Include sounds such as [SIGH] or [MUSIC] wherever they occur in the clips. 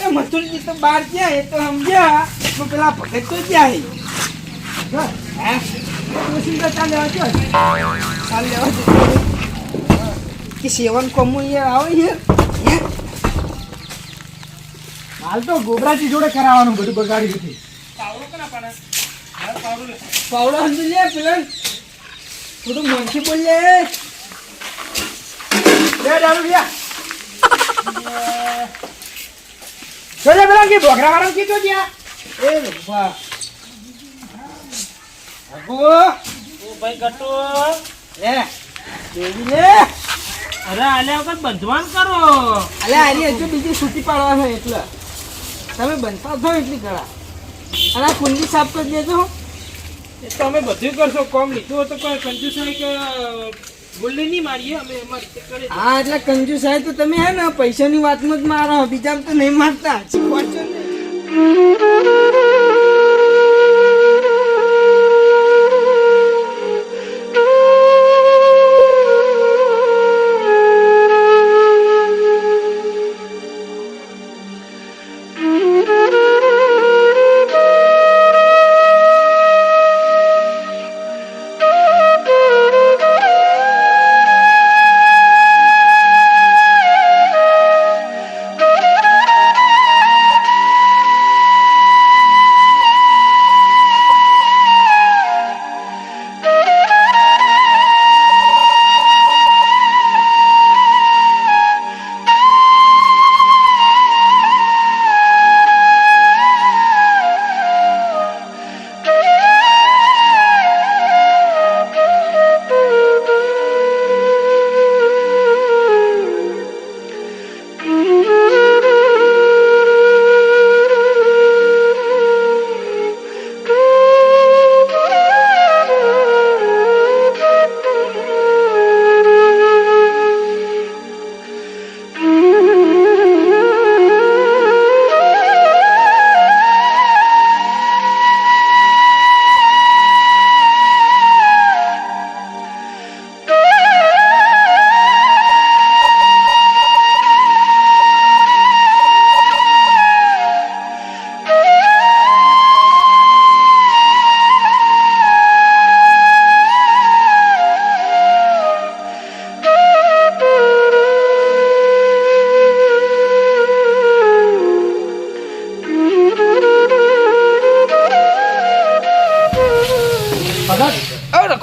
એ મથુરજી તો બહાર ગયા એ તો સમજ્યા. પણ પેલા ભગત તો ગયા હે? કે સેવન કોમો યાર આવે યાર? હાલ તો ગોબરાજી જોડે કરાવવાનું બધું બગાડી દીધી. પાવડો સમજી લે પેલા. થોડું મનથી બોલ લે બે દારૂ લ્યા. [LAUGHS] જોજે પેલા કે વાળા કીધો ત્યાં. એ બાપા આગો. ભાઈ ગટો લે દેવી લે અરે આલે વખત બંધવાન કરો. અલે આની હજુ બીજી સૂટી પાડવા છે એટલે. તમે બનતા થો એટલી કળા. અને આ કુંડી સાફ કરી દેજો એ તો અમે બધું કરશો. કોમ લીધું હતું તો કોઈ કંજુસાઈ કે હા, એટલે કંજુ સાહેબ, તો તમે હે ને, પૈસાની વાતમાં જ મારો બીજા તો નહીં મારતા.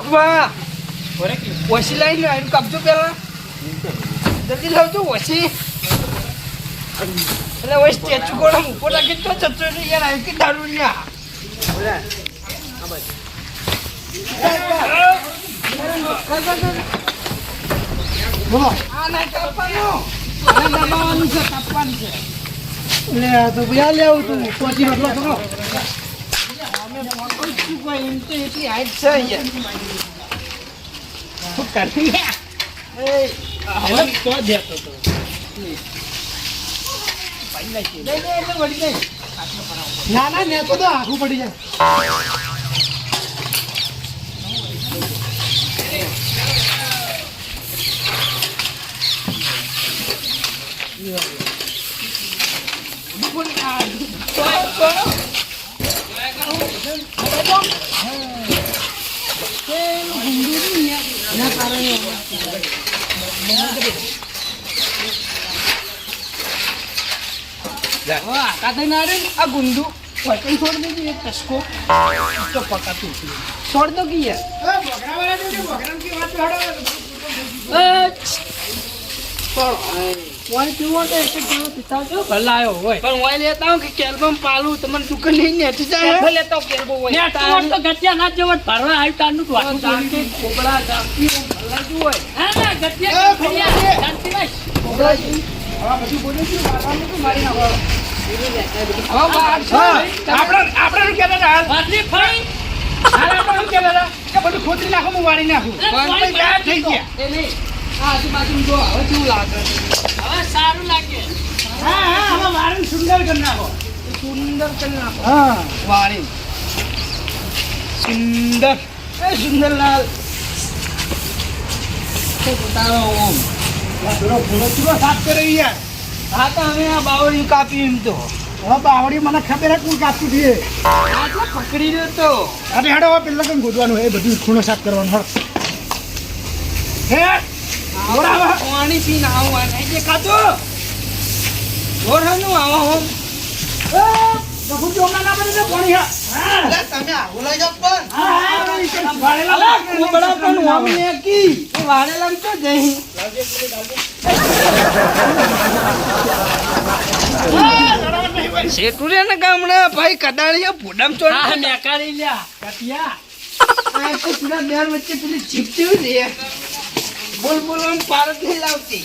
શીખવાડજો ને ઓ રખવા વસી લાવી લો એનું કાપજો પેલા જલ્દી લાવજો વસી એટલે વસ સ્ટેચ્યુ કોણ ઉપર રાખી તો રહે યાર આવી કે દારૂ ન્યા બોલો આ ના કાપવાનું આને દબાવવાનું છે લે તો તું પછી મતલબ કરો ના ને એમ તો એટલી પડી જાય એ હવે તો એટલે વળી જાય ના આખું આ ગુંડુ વૈકલ છોડ દેજો એક ટસકો તો પકાતું છોડ દો કે યાર ભોગરા વાળા વાત વાય પીવો તો એક કિલો પીતા છો ભલા આવ્યો હોય. પણ વાય લેતા હું કે કેલ્બમ પાલું? તમને દુકાન લઈને નેઠી જાય લેતો કેલ્બો હોય. તો ગટિયા ના જેવો ભરવા આવી તારનું વાતું જાણકે ખોબરા જાણકી ભલા જ હોય. હા ના ગટિયા ખડિયા. જાણતી નહીં ખોબરાજી હવે બધું બોલ્યું છું. મારવાનું તો મારી નાખો. આપણે શું કહેતા હતા? કે બધું ખોતરી નાખો હું વાળી નાખું. થઈ ગયા. નહીં. આજુબાજુ જો હવે કેવું લાગે? સારું લાગે. હા હા હવે વાળીને સુંદર કરી નાખો. સુંદર કરી નાખો. હા. વાળી સુંદર. એ સુંદરલાલ તારો ઓમ. પેલો ભૂલો ચૂરો સાફ કરે યાર હા તો અમે આ બાવળિયું કાપી એમ તો. હવે બાવડી મને ખબર હે કોણ કાપતું છે. પકડી રહ્યો તો. અરે હેડો પેલા કેમ ગોદવાનું એ બધું ખૂણો સાફ કરવાનું હે બરાબર. પાણી પીને આવું આ નહીં દેખાતો ઘોડાનું આવો હા. હા તમે આવું લઈ જાઓ પણ. હા હા એ તો વાળેલા અલા કોબડા પણ હોમ ને ગામડે ભાઈ કદાળીઓ ફોડામ ચોડ હા લ્યા કટિયા. [LAUGHS] પેલી રે બોલ બોલ આમ નહીં લાવતી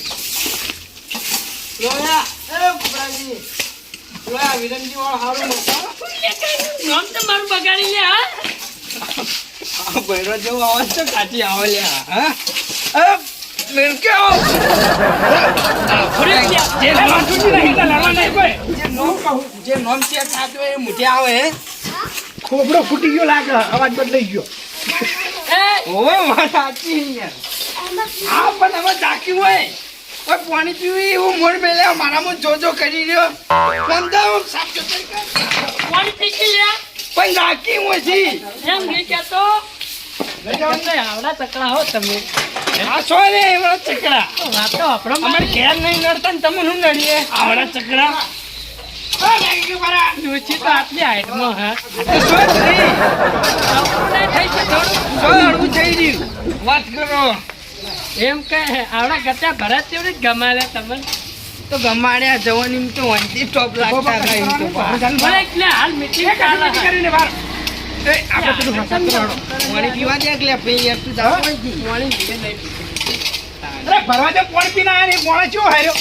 લોયા એ કુબરાજી લોયા વિરંજી વાળો હારું નતો નામ તો મારું બગાડી લે હા? બૈરો જેવો અવાજ તો કાઢી આવો લ્યા હા એ આવો જે નામ છૂટી નહીં એટલે લડવા નહીં કોઈ. જે નોમ કહું જે નોમ છે થાતો એ મુઠે આવે. હે ખોબડો ફૂટી ગયો લાગે અવાજ બદલાઈ ગયો. એ ઓવે વાત સાચી યાર. આ પણ હવે ઝાકી હોય. ઓય પાણી પીવું એવું મોડ મેલે મારામાં જોજો કરી રહ્યો. બંધા સાફ સુથરી પાણી પીકી લે. પણ ઝાકી હું છી એમ નહીં કહેતો. આવડા ચકડા હો તમે. આ છો રે એવડા ચકડા. વાત તો આપણો અમારે ઘેર નહીં નડતા ને તમે શું નડીએ? આવડા ચકડા. આ લાગી મારા. ડોચી તો આટલી હાઈટમાં હા. જ થઈ છે હળવું થઈ રહ્યું. વાત કરો. એમ કે આવડા ગતા ભરત તેવડી જ ગમાડે તમને. તો ગમાડ્યા જવાની તો વાંચી ટોપ લાગતા હતા એમ તો એટલે હાલ મીટિંગ ચાલે કરીને આપણે પેલું. પાણી પીવા દે લે, યાર તું જાવ. પાણી પીએ નહીં. અરે ભરવા દે પાણી પીને આયા ને પાણી હાર્યો?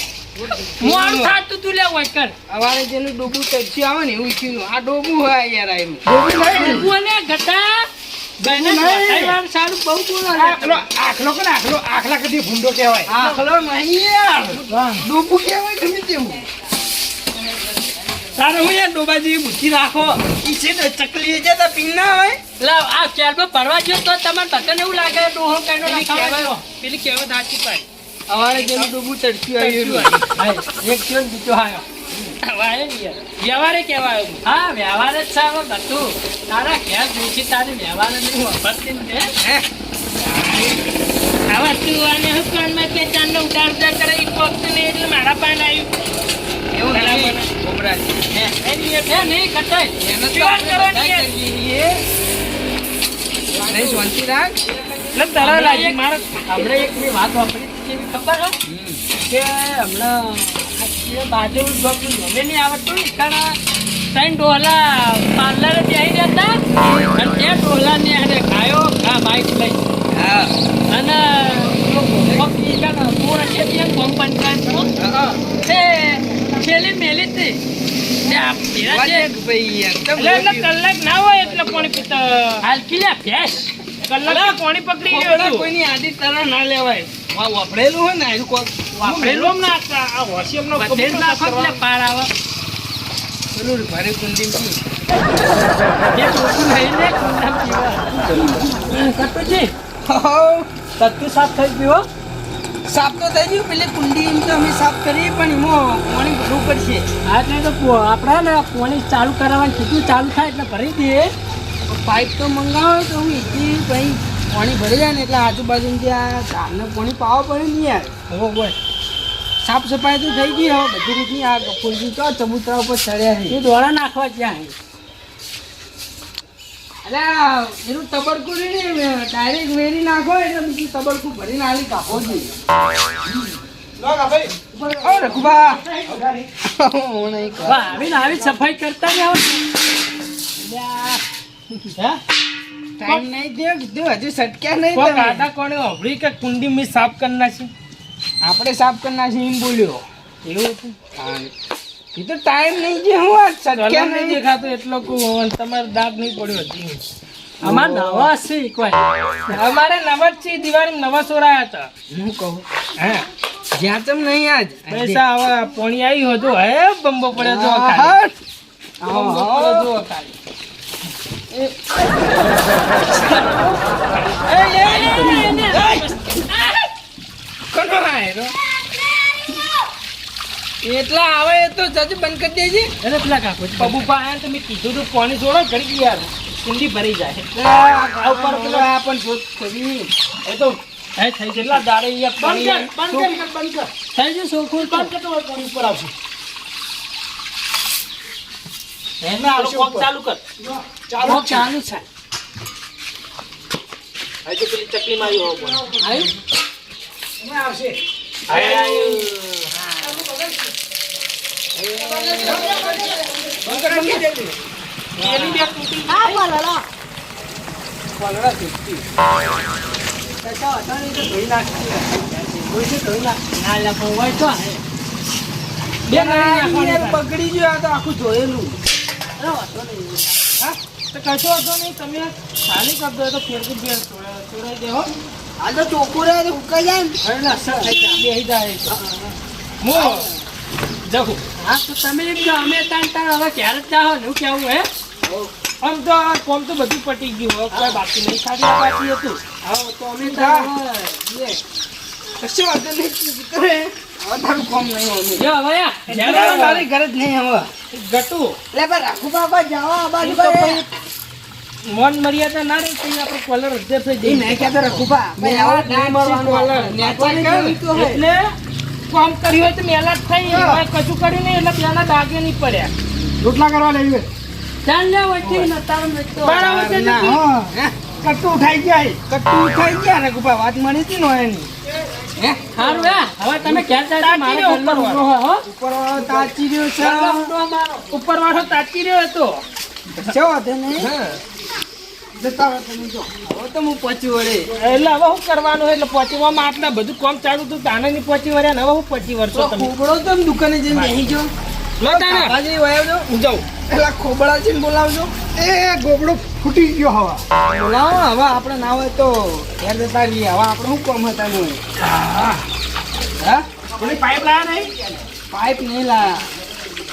મોડું થાતું તું લે વૈકર અમારે જેનું ડોબું તરસી આવે ને એવું થયું. આ ડોબું હોય યાર સારું બહુ બોલો લે. આખલો આખલો કોને આખલો? આખલા કદી ભૂંડો કહેવાય. આખલો નહીં યાર ડોબું કહેવાય ગમે તેવું. તારે હું યાર ડોબા જેવી બુદ્ધિ રાખો? ઈ છે ચકલી છે તો પીન ના હોય. લાવ આ કેરમાં ભરવા ગયો તો તમારે બધાને એવું લાગે ડોહો કઈનો. કહેવાય- પેલી કહેવત ધાચી પાય અમારે જેનું ડોબું ચડતું આવ્યું એક થયો બીજો આયો. વ્યવહારે કહેવાય હા વ્યવહાર જ છે બધું. તારા ઘેર તારી વ્યવહાર નહીં વાપરતી ને હે? તું આને હું કે ચાંદલો ઉતાર ઉતાર કરે ને એટલે મારા પાન આવ્યું. એવું નહીં. હે? એ છે નહીં કટાય એને તો આપણે શાંતિ રાખ. એટલે તારા લાગી મારે હમણાં એક મેં વાત વાપરી કેવી ખબર? કે હમણાં જે બાજુ ડોક્ટર ગમે નહીં આવડતું ને કારણ ત્રણ ડોલા પાર્લરે બેસી રહ્યા હતા. અને તે ડોલાને એને ખાયો આ બાઈક લઈ. હા. અને. કલાક ના હોય એટલે પાણી પીતા. હાલ પીલા ભેંસ. કલાક પકડી કોઈની આદિ તરહ ના લેવાય. વાપરેલું હોય ને કોક. વાપરેલું ના આ હોશિયમ નો બધે નાખો એટલે પાર આવે. પેલું ભારે કુંડી પી. જે ટોપું લઈને કુંડામ પીવા. કટુજી, હોવ. સાફ થઈ ગયો સાફ તો થઈ ગયું પેલી કુંડી એમ તો અમે સાફ કરીએ પણ એમાં પાણી ભરવું પડશે. હા એટલે તો આપણે ને પાણી ચાલુ કરાવવાનું કીધું ચાલુ થાય એટલે ભરી દઈએ. પાઇપ તો મંગાવો તો હું એથી ભાઈ પાણી ભરી જાય ને એટલે આજુબાજુ ત્યાં ધારને પાણી પાવા પડે ને યાર. હો બોય સાફ સફાઈ તો થઈ ગઈ હવે બધી રીતની આ ફૂલજી તો ચબૂતરા ઉપર ચડ્યા છે. એ દોડા નાખવા ક્યાં એટલે એનું તબડકું નહીં ને ડાયરેક્ટ વેરી નાખો એટલે બીજું તબડકું ભરીને આલી કાપો જોઈએ. આવીને આવી સફાઈ કરતા ને ટાઈમ નહીં દે કીધું હજુ સટક્યા નહીં કોઈ કોણે અભરી કે કુંડી મી સાફ કરના નાખી? આપણે સાફ કરી નાખી એમ બોલ્યો એવું હતું એ તો ટાઈમ નહીં જે હું આ સટક્યા નહીં દેખાતો એટલો કુ તમારે દાગ નહીં પડ્યો હજી અમાર નવા છે કોઈ અમારે નવરથી દિવાળી નવા સોરાયા હતા હું કહું હા જ્યાં તમ નહીં આજ પૈસા હવે પોણી આવ્યું હતું હે બંબો પડ્યો તો. બંબો પડ્યો તો ખાલી. એટલા આવે એ તો જજ બંધ કરી દેજે. અરે પેલા કાકો પબુભા આયા તમે કીધું તું પાણી છોડો ઘડી યાર કુંડી ભરી જાય. આ ઉપર પેલો આ પણ જોત કરી. એ તો હે થઈ કેટલા દાડે અહીંયા પાણી બંધ કર બંધ કર. થઈ ગયું સોખું બંધ કર તો પાણી ઉપર આવશે. હે ના કોક ચાલુ કર. ચાલો ચાલુ છે. હવે પેલી ચકલી માં. આવ્યું આવશે. બગડી ગયું આ તો આખું જોયેલું અરે નહીં હા? તો કશો વાંધો નહીં. તમે ખાલી કરી દો તો ફેરથી ફેર છોડાવી દેહો. આ તો ચોખ્ખું રહે તો ઉકાઈ જાય ને. હવે બેસી જાય. હું હા તો તમે એમ કહો અમે તાણ તાણ હવે ક્યારે જાઓ ને એવું કેવું હે? આમ તો આ કોમ તો બધું પટી ગયું હવે કોઈ બાકી નહીં ખાલી બાકી હતું. હા તો અમે તાણ વાંધો નહીં તું કરે. હવે તારું કામ નહીં અમે. જો હવે તારી ઘરે જ નહીં હવે. ગટુ. એટલે રાખું બાબા જાઓ આ બાજુ મન મર્યાદા ના તો આપણે કોલર અધ્યર થઈ કહેતો નહીં જોયું તો હે. એટલે કામ કર્યું હોય તો મેલા જ થઈ કશું કર્યું નહીં એટલે પેલા દાગે નહીં પડ્યા રોટલા કરવા લેવી ચાલ લે વચ્ચે નતાર મેં તો બરાબર છે ના, જતી. હા. હે? કટ્ટુ ઉઠાઈ જાય કટ્ટુ ઉઠાઈ ગયા ને ગુપા વાત મળી હતી ને એની સારું હે હવે તમે ક્યાં મારે હો ઉપર વાળો તાચી રહ્યો છે ઘરનો ઊંડો મારો ઉપર વાળો તાચી રહ્યો હતો જતા રહો તમે જો હવે તો હું પહોંચી વળે એટલે હવે શું કરવાનું એટલે પહોંચવામાં આટલા બધું કામ ચાલુ હતું તાને નહીં પહોંચી વળ્યા ને હવે હું પહોંચી વળશો તમે ખોબડો તો દુકાને જઈને બેસી ગયો. લો તાને. ખાવા વયાવજો હું જાઉં. પેલા ખોબડાજીને બોલાવજો. એ ગોબડો ફૂટી ગયો હવા. બોલાવો હવે આપણે ના હોય તો ઘેર જતા રહીએ. હવે આપણે શું કામ હતા એનું? હા. હા? પાઇપ લાયા નહીં? પાઇપ નહીં લા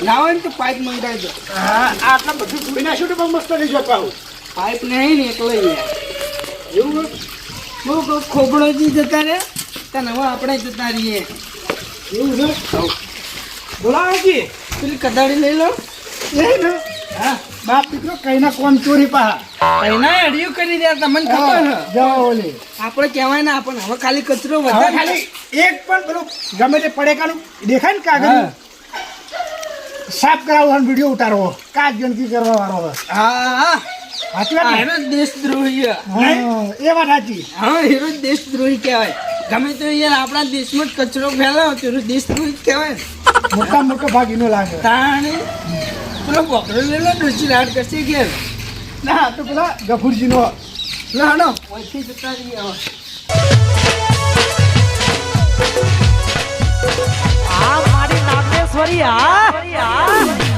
ના ને તો પાઇપ મંગાવી દો. હા આટલા બધું ધોઈ નાખ્યું તો બહુ મસ્ત નહીં જોતા આવું પાઇપ નહીં ને એકલો એવું બહુ ખોપડો જી જતા રે. તને હવે આપણે જતા રહીએ. એવું છે? બોલાવો પેલી કદાડી લઈ લો. એ ને. હા. બાપ દીકરો કઈના કોમ ચોરી પાહા. એના અડિયું કરી રહ્યા તમને ખબર જાઓ ઓલી આપણે કહેવાય ને આપણને હવે ખાલી કચરો વધારે ખાલી એક પણ પેલું ગમે તે પડેકાનું દેખાય ને કાગળ સાફ કરાવવાનો વીડિયો ઉતારવો. કાચ ગંદકી કરવા વાળો હા હા. દેશદ્રોહી એ વાત સાચી. હા હીરો દેશદ્રોહી કહેવાય. ગમે તો યાર આપણા દેશમાં જ કચરો ફેલાવો તો દેશદ્રોહી કહેવાય મોટા મોટો ભાગ એનો લાગે. તાણે પેલો બોકડો લેલો ડોસી રાડ કરશે ઘેર. ના તો પેલા ગફુરજીનો. ના ના ઓછી જતા રહીએ આ મારી નાગેશ્વરી આ.